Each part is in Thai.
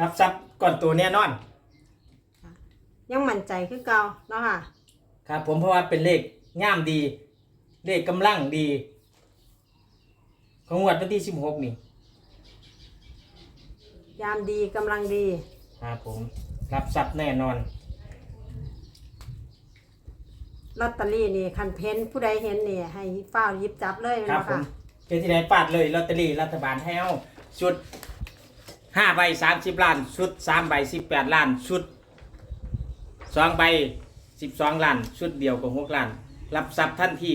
รับทรัพย์ก่อนตัวแน่นอน ยังมั่นใจคือเก่าเนาะค่ะ ครับผมเพราะว่าเป็นเลขงามดี เลขกำลังดี ของงวดวันที่สิบหกนี่ยามดีกำลังดี ครับผม รับทรัพย์แน่นอน ลอตเตอรี่นี่คันเพ้นผู้ใดเห็นนี่ให้ฝ้าวหยิบจับเลยครับเนาะผมค่ะเป็นที่ไหนปาดเลยลอตเตอรี่รัฐบาลให้เอาชุด ห้าใบสามสิบล้าน ชุดสามใบสิบแปดล้าน ชุดสองใบสิบสองล้าน ชุดเดียวกับหกล้าน รับทรัพย์ทันที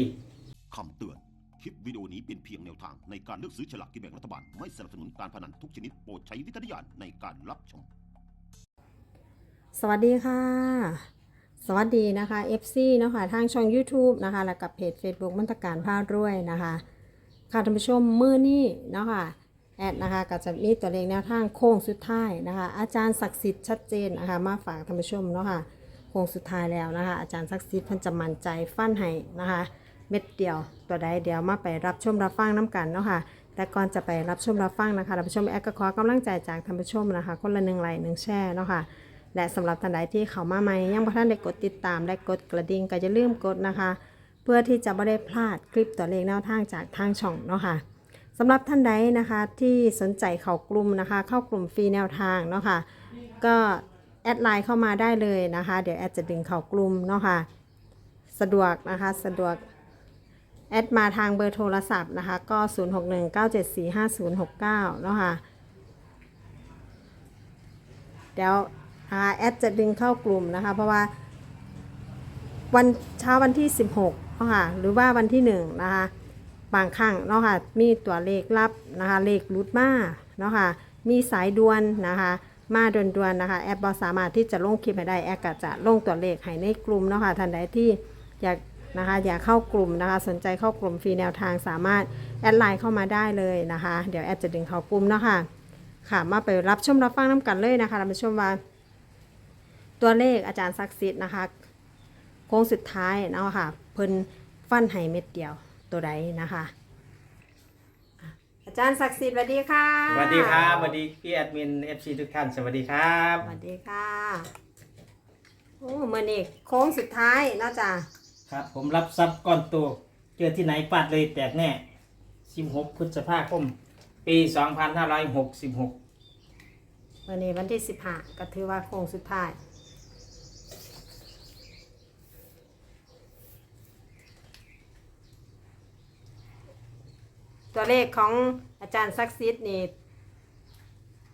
คำเตือน คลิปวิดีโอนี้เป็นเพียงแนวทางในการเลือกซื้อฉลากกินแบ่งรัฐบาล ไม่สนับสนุนการพนันทุกชนิดโปรดใช้วิจารณญาณในการรับชม สวัสดีค่ะ สวัสดีนะคะ FC เนาะค่ะทางช่อง YouTube นะคะ แล้วกับเพจ Facebook มันตรการพาดรวยนะคะ ค่ะท่านผู้ชมมือนี้เนาะค่ะ แอดนะคะก็จะมีตัวเลขแนวทางโค้งสุดท้ายนะคะ อาจารย์ศักดิ์สิทธิ์ชัดเจนนะคะมาฝากท่านผู้ชมเนาะค่ะโค้งสุดท้ายแล้วนะคะ อาจารย์ศักดิ์สิทธิ์เพันจะมั่นใจฟันให้นะคะ เม็ดเดียวตัวใดเดียวมาไปรับชมรับฟังน้ำกันเนาะค่ะแต่ก่อนจะไปรับชมรับฟังนะคะท่านผู้ชมแอดก็ขอกำลังใจจากท่านผู้ชมนะคะ คนละหนึ่งไลค์หนึ่งแชร์เนาะค่ะและสำหรับท่านใดที่เข้ามาใหม่ยังบ่ท่านได้กดติดตามและกดกระดิ่งก็อย่าลืมกดนะคะ เพื่อที่จะไม่ได้พลาดคลิปตัวเลขแนวทางจากทางช่องเนาะค่ะ สำหรับท่านใดนะคะที่สนใจเข้ากลุ่มนะคะ เข้ากลุ่มฟรีแนวทางเนาะค่ะก็แอดไลน์เข้ามาได้เลยนะคะ เดี๋ยวแอดจะดึงเข้ากลุ่มเนาะค่ะสะดวกนะคะสะดวกแอดมาทางเบอร์โทรศัพท์นะคะก็ 0619745069เนาะค่ะเดี๋ยวแอดจะดึงเข้ากลุ่มนะคะ เพราะว่า วันเช้าวันที่ 16เนาะค่ะหรือว่าวันที่1นะคะ บางครั้งเนาะค่ะมีตัวเลขลับนะคะเลขรุดมาเนาะค่ะมีสายด่วนนะคะมาด่วนๆนะคะ แอปบอสามารถที่จะลงคลิปให้ได้แอปก็จะลงตัวเลขให้ในกลุ่มเนาะค่ะท่านใดที่อยากนะคะอยากเข้ากลุ่มนะคะ สนใจเข้ากลุ่มฟรีแนวทางสามารถแอดไลน์เข้ามาได้เลยนะคะ เดี๋ยวแอดจะดึงเข้ากลุ่มเนาะค่ะค่ะ มาไปรับชมรับฟังน้ำกันเลยนะคะรับชมว่า ตัวเลขอาจารย์ศักดิ์สิทธิ์นะคะโค้งสุดท้ายเนาะค่ะเพิ่นฟันให้เม็ดเดียว ตัวใดนะคะอะอาจารย์ศักดิ์สิทธิ์สวัสดีค่ะสวัสดีครับสวัสดีพี่แอดมินเอฟซีทุกท่านสวัสดีครับสวัสดีค่ะโอ้เมื่อนี้โค้งสุดท้ายเนาะจ้ะครับ ผมรับทรัพย์ก่อนตัวเจอที่ไหนปาดเลยแตกแน่16พฤษภาคมปี 2566 เมื่อนี้วันที่สิบห้าก็ถือว่าโค้งสุดท้าย ตัวเลขของอาจารย์ศักดิ์สิทธิ์นี่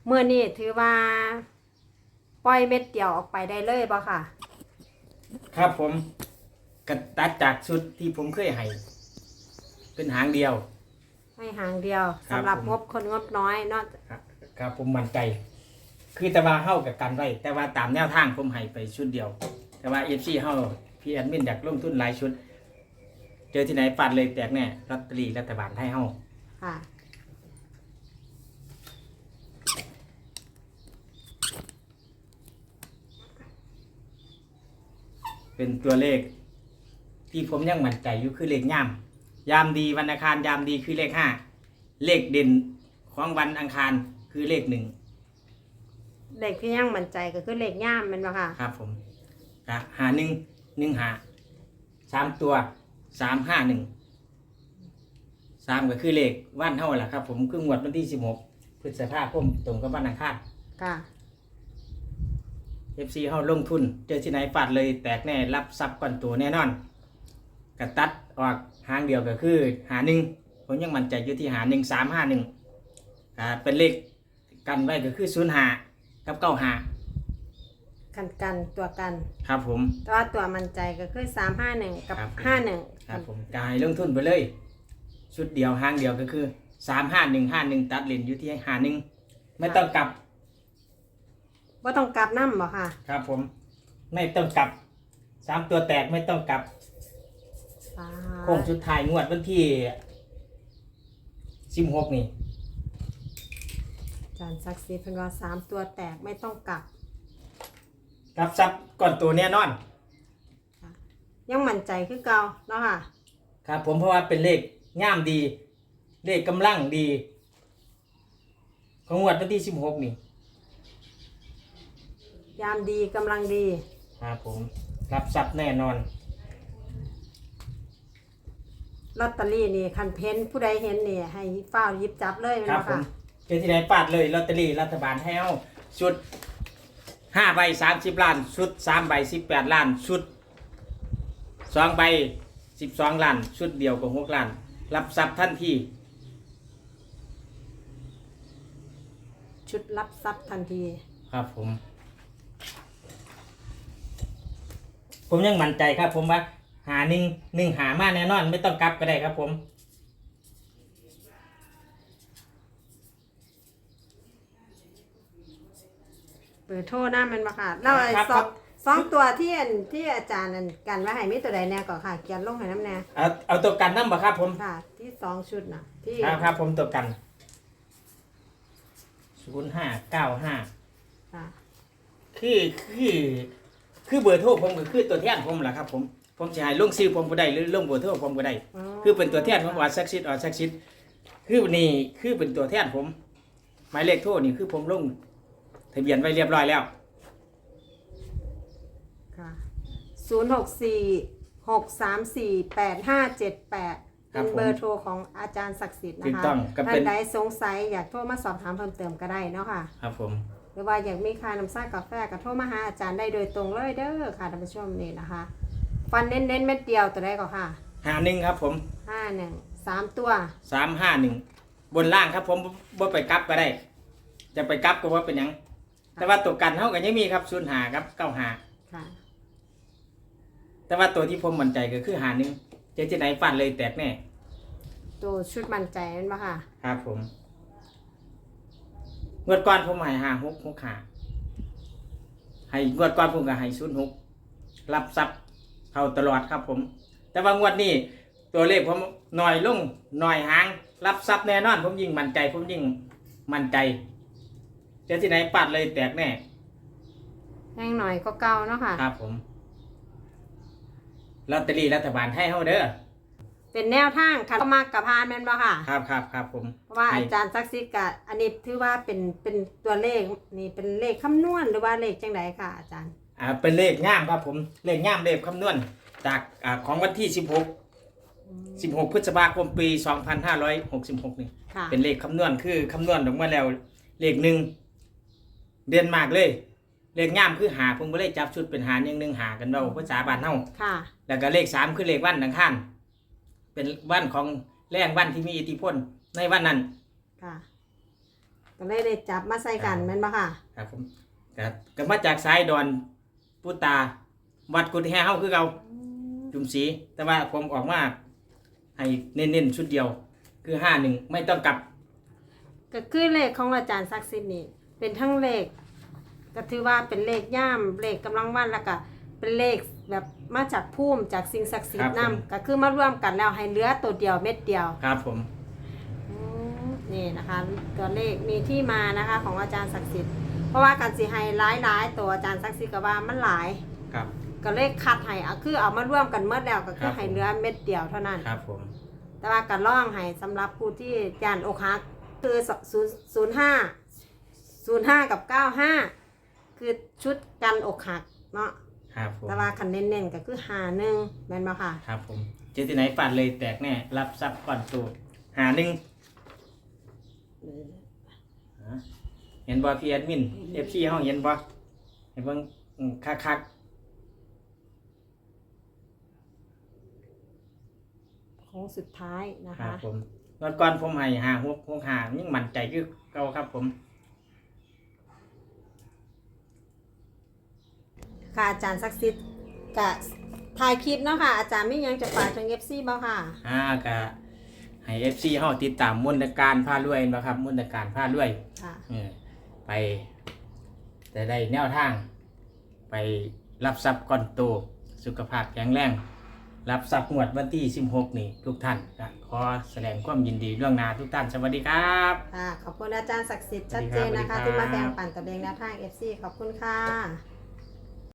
เมื่อนี้ถือว่าปล่อยเม็ดเดียวออกไปได้เลยบ่ค่ะ ครับผมกระตัดจากชุดที่ผมเคยให้เป็นหางเดียว ให้หางเดียวครับสำหรับผม งบคนงบน้อยเนาะครับครับผมมั่นใจ คือแต่ว่าเฮากับกันไว้แต่ว่าตามแนวทางผมให้ไปชุดเดียว แต่ว่าเอฟซีเฮาพี่แอดมินอยากลงทุนหลายชุด เจอที่ไหนปาดเลยแตกแน่ลอตเตอรี่รัฐบาลให้เฮา ค่ะ เป็นตัวเลข ที่ผมยังมั่นใจอยู่คือเลขย่ามยามดีวันอังคารยามดีคือเลขห้าเลขเด่นของวันอังคารคือเลขหนึ่งเลขที่ยังมั่นใจก็คือเลขย่ามแมันบ่ค่ะ ครับผมกะหาหนึ่งหนึ่งหาสามตัวสามห้าหนึ่งสามก็คือเลขวันเท่าแหละครับผมคืองวดวันที่สิบหกพฤษภาคมตรงกับวันอังคารค่ะ เอฟซีเฮาลงทุน เจอที่ไหนฟาดเลยแตกแน่รับทรัพย์ก่อนตัวแน่นอนกระตัดออกหางเดียวก็คือหาหนึ่งผมยังมั่นใจอยู่ที่หาหนึ่งสามห้าหนึ่งอ่าเป็นเลขกันไว้ก็คือศูนย์หากับเก้าหากันกันตัวกัน ครับผม แต่ว่าตัวมั่นใจก็คือสามห้าหนึ่งกับครับผมห้าหนึ่ง ครับผมกายลงทุนไปเลย ชุดเดียวหางเดียวก็คือสามห้าหนึ่งห้าหนึ่งตัดเลนอยู่ที่หาหนึ่งไม่ต้องกลับว่าต้องกลับน้ำบ่ค่ะ ครับผม ไม่ต้องกลับสามตัวแตกไม่ต้องกลับอ่าโค้งสุดท้ายงวดวันที่สิบหกนี่อาจารย์ศักดิ์สิทธิ์เป็นว่าสามตัวแตกไม่ต้องกลับรับทรัพย์ก่อนตัวแน่นอน ยังมั่นใจคือเก่าเนาะค่ะ ครับผมเพราะว่าเป็นเลข ง่ามดี เลขกำลังดี ของงวดวันที่สิบหกนี่ยามดีกำลังดี ครับผม รับทรัพย์แน่นอน ลอตเตอรี่นี่คันเพ้นผู้ใดเห็นนี่ให้ฝ้าวหยิบจับเลยครับนะผมคะเจอที่ไหนปาดเลยลอตเตอรี่รัฐบาลให้เอาชุดห้าใบสามสิบล้าน ชุดสามใบสิบแปดล้าน ชุดสองใบสิบสองล้าน ชุดเดียวก็หกล้าน รับทรัพย์ทันทีชุดรับทรัพย์ทันที ครับผม ผมยังมั่นใจครับ ผมว่าหาหนึ่งหนึ่งหามาแน่นอน ไม่ต้องกลับก็ได้ครับ ผม เปิดโทษหน้ามันมาค่ะแล้วไอ้ครับสครัอบง สองตัวที่อันที่อาจารย์นั่นกันว่าให้มีตัวใดแน่ก่อนค่ะเขียนลงให้น้ำแน่เอาเอาตัวกันนั่นบ่ครับผมค่ะ ที่สองชุดน่ะ ที่ครับครับผมตัวกันศูนย์ห้าเก้าห้าค่ะคือคือคือเบอร์โทรผมก็คือตัวแทนผมแหละครับ ผมผมจะให้ลงชื่อผมก็ได้หรือลงเบอร์โทรผมก็ได้ คือเป็นตัวแทนของว่าซักซิดออซักซิดคือนี่คือเป็นตัวแทนผม หมายเลขโทรนี่คือผมลงทะเบียนไว้เรียบร้อยแล้ว ค่ะ ศูนย์หกสี่หกสามสี่แปดห้าเจ็ดแปดครัเป็บนผมเบอร์โทรของอาจารย์ศักดิ์สิทธิ์ถูนะกคะต้องก็เป็น ท่านใดสงสัยอยากโทรมาสอบถามเพิ่มเติมก็ได้เนาะค่ะ ครับผม หรือว่าอยากมีค่าน้ำซ่ากาแฟก็โทรมาหาอาจารย์ได้โดยตรงเลยเด้อค่ะท่านผู้ชมนี่นะคะ ฟันเน้นๆเม็ดเดียวตัวได้ก็ค่ะหาหนึ่งครับผมห้าหนึ่งสามตัวสามห้าหนึ่งบนล่างครับผมบ่ไปกลับก็ได้ จะไปกลับก็ว่าเป็นหยัง แต่ว่าตัวกันเท่ากันยังมีครับศูนย์หาครับเก้าหาค่ะ แต่ว่าตัวที่ผมมั่นใจก็คือหาหนึ่งเจ๊ที่ไหนฟันเลยแตกแน่ตัวชุดมั่นใจนั่นปะค่ะ ครับผมงวดก่อนผมให้หาหกหกหาให้งวดก่อนผมก็ให้ศูนย์หกรับทรัพย์เข้าตลอดครับผม แต่ว่างวดนี้ตัวเลขผมหน่อยลงหน่อยหาง รับทรัพย์แน่นอน ผมยิ่งมั่นใจ ผมยิ่งมั่นใจเจ๊ที่ไหนปัดเลยแตกแน่ แห้งหน่อยก็เก่าเนาะค่ะ ครับผม ลอตเตอรี่รัฐบาลให้เฮาเด้อเป็นแนวทางค่ะมากกับพานแม่นบ่ค่ะ ครับครับครับผม เพราะว่าให้อาจารย์ซักซิกกะอันนี้ถือว่าเป็นเป็นตัวเลขนี่เป็นเลขคำนวณหรือว่าเลขจังไดค่ะ อาจารย์อ่าเป็นเลขง่ามครับผมเลขง่ามเลขคำนวณจากอ่าของวันที่ 16 16 พฤษภาคมปี 2566 นี่ ค่ะเป็นเลขคำนวณคือคำนวณออกมาแล้ว เลขหนึ่งเด่นมากเลย เลขง่ามคือหาผมก็เลยจับชุดเป็นหาหนึ่งหนึ่งหากันเราภาษาบ้านเฮาค่ะ แล้วก็เลขสามคือเลขวันดังข้านเป็นวันของแรงวันที่มีอิทธิพลในวันนั้นค่ะก็เลยได้จับมาใส่กันแม่นบ่ค่ะ ครับผมก็ก็มาจากสายดอนพุตา วัดกุฎแฮเฮาคือเราจุมสี แต่ว่าผมออกมาให้เน้นๆชุดเดียว คือห้าหนึ่งไม่ต้องกลับ ก็คือเลขของอาจารย์ซักซิดนี่เป็นทั้งเลข ก็ถือว่าเป็นเลขย่ามเลขกำลังวันแล้วก็เป็นเลขแบบมาจากภูมิจากสิ่งศักดิ์สิทครัธิ์บผม นำก็คือมารวมกันแล้วให้เหลือตัวเดียวเม็ดเดียว ครับผม อืมนี่นะคะตัวเลขมีที่มานะคะของอาจารย์ศักดิ์สิทธิ์เพราะว่าการสิให้หลายหลายๆตัวอาจารย์ศักดิ์สิทธิ์ก็ว่ามันหลาย ครับ ก็เลขคัดให้เอาคือเอามาร่วมกันเมื่อแล้วก็คืครัอบให้เหลือเม็ดเดียวเท่านั้น ครับผม แต่ว่าการล่องให้สำหรับผู้ที่ยานอกหักคือศูนย์ศูนย์ห้าศูนย์ห้ากับเก้าห้า คือชุดกันอกหักเนาะครับผมแต่ว่าคันเน้นๆก็คือหาหนึ่งแม่นบ่ค่ะครับผมเจอที่ไหนปัดเลยแตกแน่รับทรัพย์ก่อนตัวหาหนึ่งฮะเห็นบอพีแอดมินเอฟซีเฮาเห็นบอเห็นเบิ่งอืมคักโค้งสุดท้ายนะๆครัคะบผมงวดก่อนผมให้หาหกหกหายิ่งมั่นใจคือเก่าครับผม ค่ะอาจารย์ศักดิ์สิทธิ์กะถ่ายคลิปเนาะค่ะ อาจารย์ไม่ยังจะฝากทางเอฟซีบ่ค่ะ อ่ากะให้เอฟซีเฮาติดตามมนตการพารวยนะครับมนตการพารวยค่ะ เออไปจะได้แนวทาง ไปรับทรัพย์ก่อนโตสุขภาพแข็งแรง รับทรัพย์งวดวันที่ 16 นี่ทุกท่านก็ขอแสดงความยินดีล่วงหน้าทุกท่านสวัสดีครับ ค่ะ ขอบคุณอาจารย์ศักดิ์สิทธิ์สวัชัสดดีเจครับนนะคะสวัสดีครับที่มาแบ่งปันตัวเองแนวทาง FC ขอบคุณค่ะ